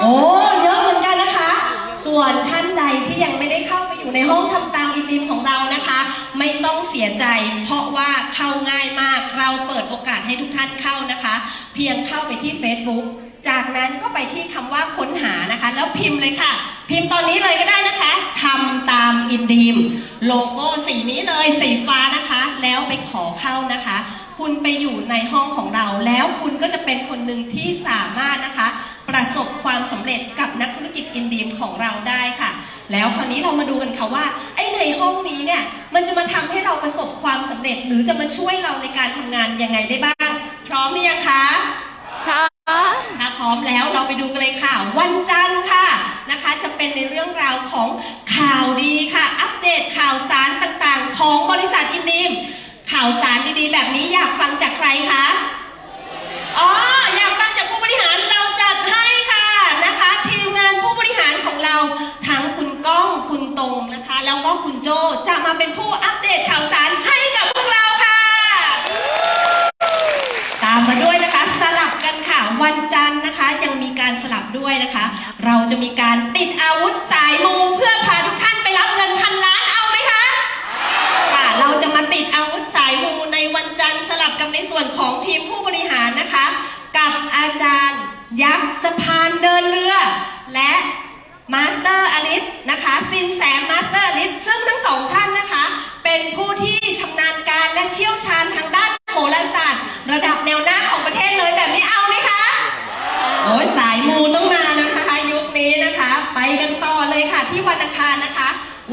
โอ้เยอะเหมือนกันนะคะ ส่วนท่านใดที่ยังไม่ได้เข้าไปอยู่ในห้องทำตามอินดีมของเรานะคะ ไม่ต้องเสียใจ เพราะว่าเข้าง่ายมาก เราเปิดโอกาสให้ทุกท่านเข้านะคะ เพียงเข้าไปที่ Facebook จากนั้นก็ไปที่คำว่าค้นหานะคะ แล้วพิมพ์เลยค่ะ พิมพ์ตอนนี้เลยก็ได้นะคะทำตามอินดีม โลโก้สีนี้เลยสีฟ้านะคะ แล้วไปขอเข้านะคะ คุณไปอยู่ในห้องของเรา แล้วคุณก็จะเป็นคนหนึ่งที่สามารถนะคะ ประสบความสำเร็จกับนักธุรกิจอินดีมของเราได้ค่ะ แล้วคราวนี้เรามาดูกันค่ะว่าไอ้ในห้องนี้เนี่ยมันจะมาทำให้เราประสบความสำเร็จ หรือจะมาช่วยเราในการทำงานยังไงได้บ้าง พร้อมหรือยังคะค่ะถ้าพร้อมแล้วเราไปดูกันเลยค่ะ วันจันทร์ค่ะนะคะ จะเป็นในเรื่องราวของข่าวดีค่ะ อัปเดตข่าวสารต่างๆ ของบริษัทอินดีมข่าวสารดีๆ แบบนี้อยากฟังจากใครคะอ๋ออยากฟัง ก็คุณโจจะมาเป็นผู้อัปเดตข่าวสารให้กับพวกเราค่ะ ตามมาด้วยนะคะสลับกันค่ะวันจันทร์นะคะ ยังมีการสลับด้วยนะคะ เราจะมีการ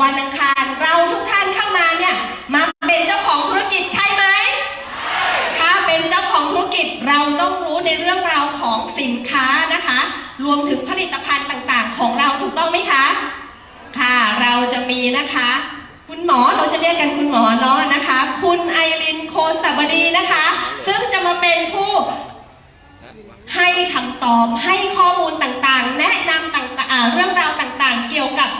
วันอังคารเราทุกท่านเข้ามาเนี่ยมาเป็นเจ้าของธุรกิจใช่ไหมถ้าเป็นเจ้าของธุรกิจเราต้องรู้ในเรื่องราวของสินค้านะคะ รวมถึงผลิตภัณฑ์ต่างๆ ของเราถูกต้องไหมคะค่ะเราจะมีนะคะ คุณหมอเราจะเรียกกันคุณหมอเนาะนะคะ คุณไอรินโคสบดีนะคะ ซึ่งจะมาเป็นผู้ให้คำตอบให้ข้อมูลต่างๆ แนะนำต่างๆเรื่องราวต่าง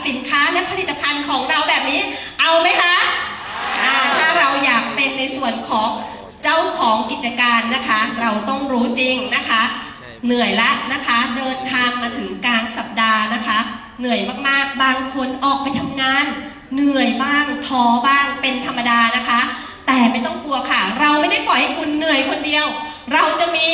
สินค้าและผลิตภัณฑ์ของเราแบบนี้ เอาไหมคะอ่าถ้าเราอยากเป็นในส่วนของเจ้าของกิจการนะคะ เราต้องรู้จริงนะคะ เหนื่อยละนะคะ เดินทางมาถึงกลางสัปดาห์นะคะ เหนื่อยมากๆ บางคนออกไปทำงาน เหนื่อยบ้างท้อบ้างเป็นธรรมดานะคะ แต่ไม่ต้องกลัวค่ะ เราไม่ได้ปล่อยให้คุณเหนื่อยคนเดียว เราจะมี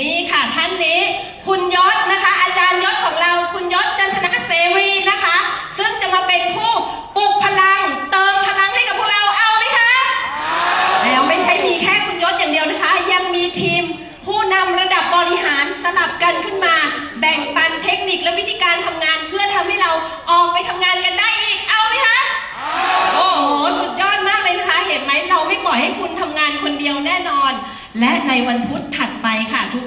นี่ค่ะท่านนี้ คุณยศนะคะ อาจารย์ยศของเราคุณยศจันทนาเสรีนะคะ ซึ่งจะ มาเป็นผู้ปลุกพลัง เติมพลังให้กับพวกเราเอาไหมคะแล้วไม่ใช่มีแค่คุณยศอย่างเดียวนะคะ ยังมีทีม ผู้นำระดับบริหารสลับกันขึ้นมา แบ่งปันเทคนิคและวิธีการทำงานเพื่อทำให้เราออกไปทำงานกันได้อีกเอาไหมคะโอ้โหสุดยอดมากเลยนะคะ เห็นไหมเราไม่ปล่อยให้คุณทำงานคนเดียวแน่นอน และในวันพุธถัดไปค่ะทุก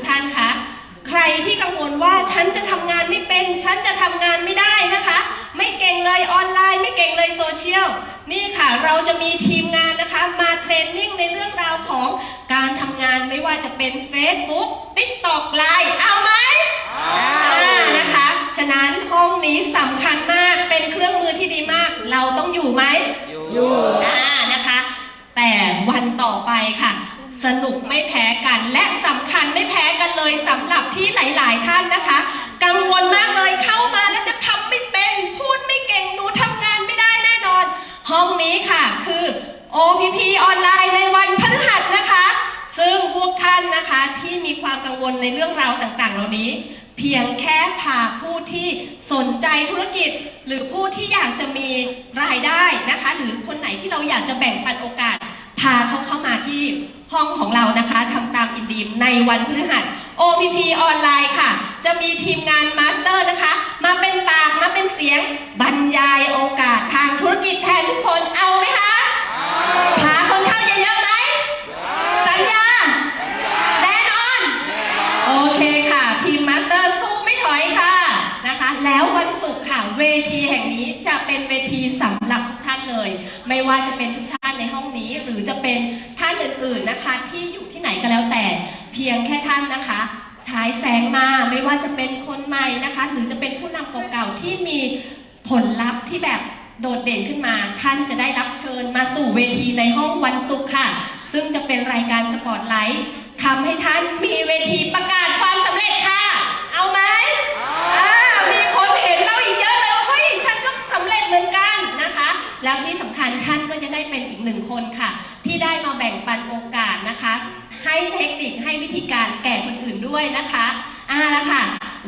ท่านคะใครที่กังวลว่าฉันจะทำงานไม่เป็น ฉันจะทำงานไม่ได้นะคะ ไม่เก่งเลยออนไลน์ ไม่เก่งเลยโซเชียลนี่ค่ะเราจะมีทีมงานนะคะมาเทรนนิ่งในเรื่องราวของการทำงานไม่ว่าจะเป็น Facebook TikTok Line เอาไหมอ่านะคะ ฉะนั้นห้องนี้สำคัญมากเป็นเครื่องมือที่ดีมาก เราต้องอยู่ไหมอยู่อ่านะคะ แต่วันต่อไปค่ะ สนุกไม่แพ้กัน และสำคัญไม่แพ้กันเลยสำหรับที่หลาย ๆ ท่านนะคะ กังวลมากเลยเข้ามาแล้วจะทำไม่เป็น พูดไม่เก่งหนูทำงานไม่ได้แน่นอน ห้องนี้ค่ะคือ OPP ออนไลน์ในวันพฤหัสนะคะ ซึ่งพวกท่านนะคะที่มีความกังวลในเรื่องราวต่าง ๆ เหล่านี้ เพียงแค่พาผู้ที่สนใจธุรกิจ หรือผู้ที่อยากจะมีรายได้นะคะ หรือคนไหนที่เราอยากจะแบ่งปันโอกาส พาเขาเข้ามาที่ ห้องของเรานะคะทำตามอินดีมในวันพฤหัส OPP ออนไลน์ค่ะ จะมีทีมงานมาสเตอร์นะคะ มาเป็นปากมาเป็นเสียงบรรยายโอกาสทางธุรกิจแทนทุกคนเอาไหมคะพาคนเข้าเยอะๆไหมสัญญาแน่นอนโอเคค่ะ ทีมมาสเตอร์สู้ไม่ถอยค่ะนะคะ แล้ววันศุกร์ค่ะเวทีแห่งนี้จะเป็นเวทีสำหรับทุกท่านเลย ไม่ว่าจะเป็นทุกท่านในห้องนี้หรือจะเป็นานอื่นๆนะคะ ที่อยู่ที่ไหนก็แล้วแต่เพียงแค่ท่านนะคะฉายแสงมาไม่ว่าจะเป็นคนใหม่นะคะ หรือจะเป็นผู้นำเก่าๆที่มีผลลัพธ์ที่แบบโดดเด่นขึ้นมา ท่านจะได้รับเชิญมาสู่เวทีในห้องวันศุกร์ค่ะ ซึ่งจะเป็นรายการสปอตไลท์ทำให้ท่านมีเวทีประกาศความสำเร็จค่ะ เอาไหมมีคนเห็นเราอีกเยอะเลยว่าเฮ้ยฉันก็สำเร็จเหมือนกันนะคะ แล้วที่สำคัญท่านก็จะได้เป็นอีกหนึ่งคนค่ะ ที่ได้มาแบ่งปันโอกาสนะคะ ให้เทคนิคให้วิธีการแก่คนอื่นด้วยนะคะอ่าละค่ะ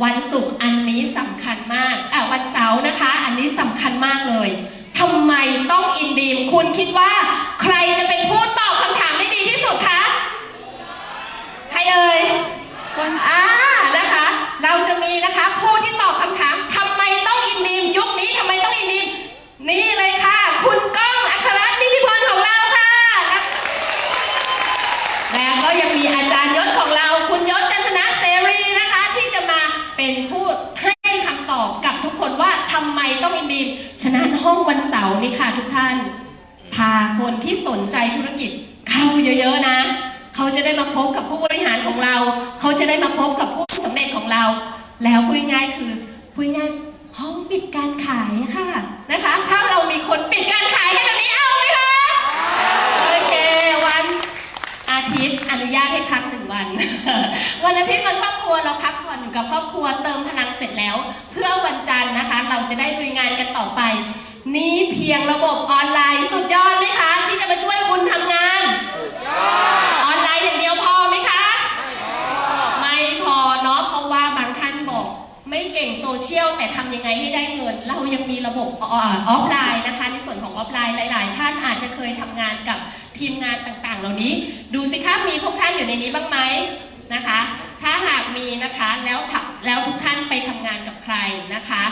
วันศุกร์อันนี้สำคัญมากอะวันเสาร์นะคะ อันนี้สำคัญมากเลยทำไมต้องอินดีมคุณคิดว่า ใครจะเป็นผู้ตอบคำถามได้ดีที่สุดคะ ใครเอ่ยคนอ่านะคะ เราจะมีนะคะผู้ที่ตอบคำถามทำไมต้องอินดีม ยุคนี้ทำไมต้องอินดีม นี่เลยค่ะ คุณก้องอัครรัตน์นิติพลของเราค่ะ แล้วก็ยังมีอาจารย์ยศของเรา คุณยศจันทนะเสรีนะคะ ที่จะมาเป็นผู้ให้คำตอบกับทุกคนว่าทำไมินฉะนั้นห้องวันเสาร์นี่ค่ะทุกท่าน พาคนที่สนใจธุรกิจเข้าเยอะๆนะ เขาจะได้มาพบกับผู้บริหารของเรา เขาจะได้มาพบกับผู้สำเร็จของเรา แล้วพูดง่ายคือพูดง่ายห้องปิดการขายค่ะนะคะ ถ้าเรามีคนปิดการขายให้แบบนี้เอาไหมคะโอเควันอาทิตย์อนุญาตให้พักหนึ่งวัน วันอาทิตย์วันครอบครัวเราพักผ่อนกับครอบครัวเติมพลังเสร็จแล้ว เพื่อวันจันทร์นะคะ เราจะได้ลุยงานกันต่อไป นี่เพียงระบบออนไลน์สุดยอดไหมคะ ที่จะมาช่วยคุณทำงานออนไลน์อย่างเดียวพอไหมคะ ไม่พอเนาะเพราะว่าบางท่านบอก ไม่เก่งโซเชียลแต่ทำยังไงให้ได้เงิน เรายังมีระบบออฟไลน์นะคะ ในส่วนของออฟไลน์หลาย ๆ ท่านอาจจะเคยทำงานกับทีมงานต่างๆ เหล่านี้ ดูสิคะมีพวกท่านอยู่ในนี้บ้างไหมนะคะ ถ้าหากมีนะคะแล้วแล้วทุกท่านไปทำงานกับใครนะคะ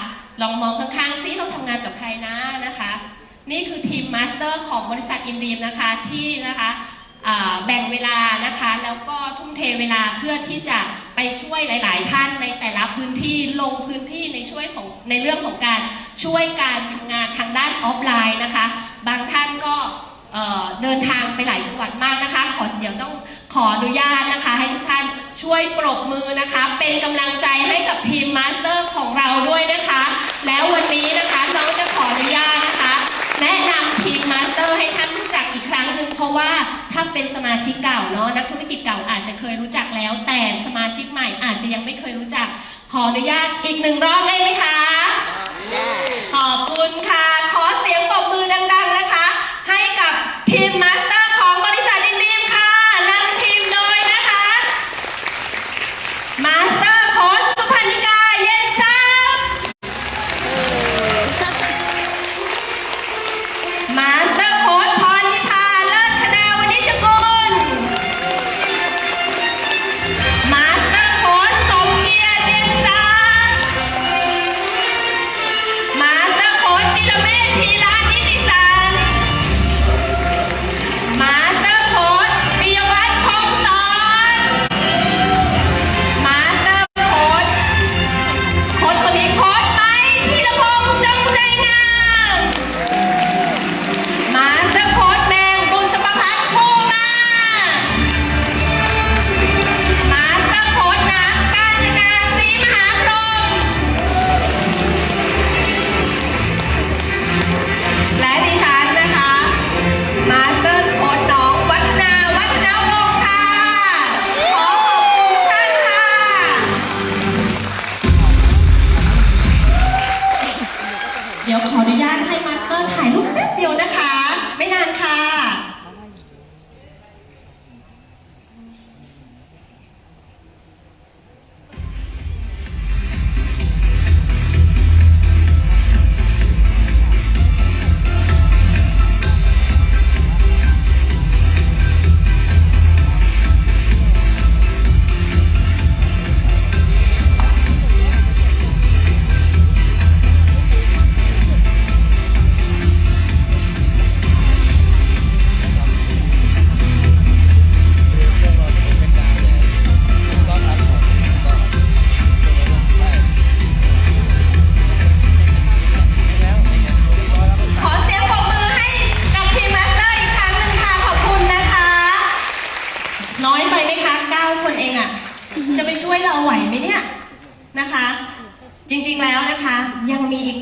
ลองมองข้างๆซิเราทำงานกับใครนะนะคะ นี่คือทีมมาสเตอร์ของบริษัทอินดีมนะคะที่นะคะแบ่งเวลานะคะแล้วก็ทุ่มเทเวลาเพื่อที่จะไปช่วยหลาย ๆ ท่านในแต่ละพื้นที่ลงพื้นที่ในช่วยของในเรื่องของการช่วยการทำงานทางด้านออฟไลน์นะคะ บางท่านก็เเดินทางไปหลายจังหวัดมากนะคะขอเดี๋ยวต้องขออนุญาตนะคะ ให้ทุกท่าน ช่วยปรบมือนะคะ เป็นกำลังใจให้กับทีมมาสเตอร์ของเราด้วยนะคะ แล้ววันนี้นะคะน้องจะขออนุญาตนะคะ แนะนำทีมมาสเตอร์ให้ท่านรู้จักอีกครั้งหนึ่งเพราะว่าถ้าเป็นสมาชิกเก่าเนาะนักธุรกิจเก่าอาจจะเคยรู้จักแล้ว แต่สมาชิกใหม่อาจจะยังไม่เคยรู้จัก ขออนุญาตอีกหนึ่งรอบได้ไหมคะขอบคุณค่ะ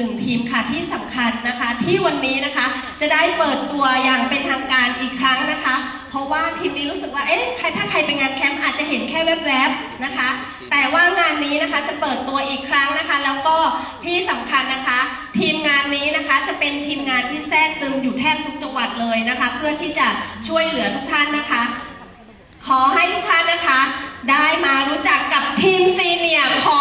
หนึ่งทีมค่ะที่สำคัญนะคะ ที่วันนี้นะคะจะได้เปิดตัวอย่างเป็นทางการอีกครั้งนะคะ เพราะว่าทีมนี้รู้สึกว่าเอ๊ะใครถ้าใครไปงานแคมป์อาจจะเห็นแค่แวบๆนะคะ แต่ว่างานนี้นะคะจะเปิดตัวอีกครั้งนะคะ แล้วก็ที่สำคัญนะคะ ทีมงานนี้นะคะจะเป็นทีมงานที่แทรกซึมอยู่แทบทุกจังหวัดเลยนะคะ เพื่อที่จะช่วยเหลือทุกท่านนะคะ ขอให้ทุกท่านนะคะ ได้มารู้จักกับทีมซีเนียร์ของ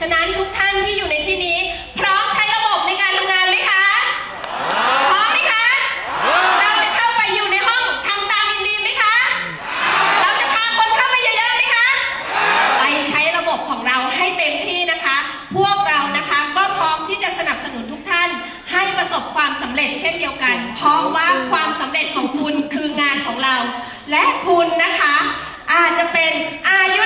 ฉะนั้นทุกท่านที่อยู่ในที่นี้ พร้อมใช้ระบบในการทำงานไหมคะ พร้อมไหมคะ เราจะเข้าไปอยู่ในห้องทำตามอินดีไหมคะ เราจะพาคนเข้าไปเยอะๆไหมคะ ไปใช้ระบบของเราให้เต็มที่นะคะ พวกเรานะคะก็พร้อมที่จะสนับสนุนทุกท่าน ให้ประสบความสำเร็จเช่นเดียวกัน เพราะว่าความสำเร็จของคุณคืองานของเรา และคุณนะคะ อาจจะเป็นอายุ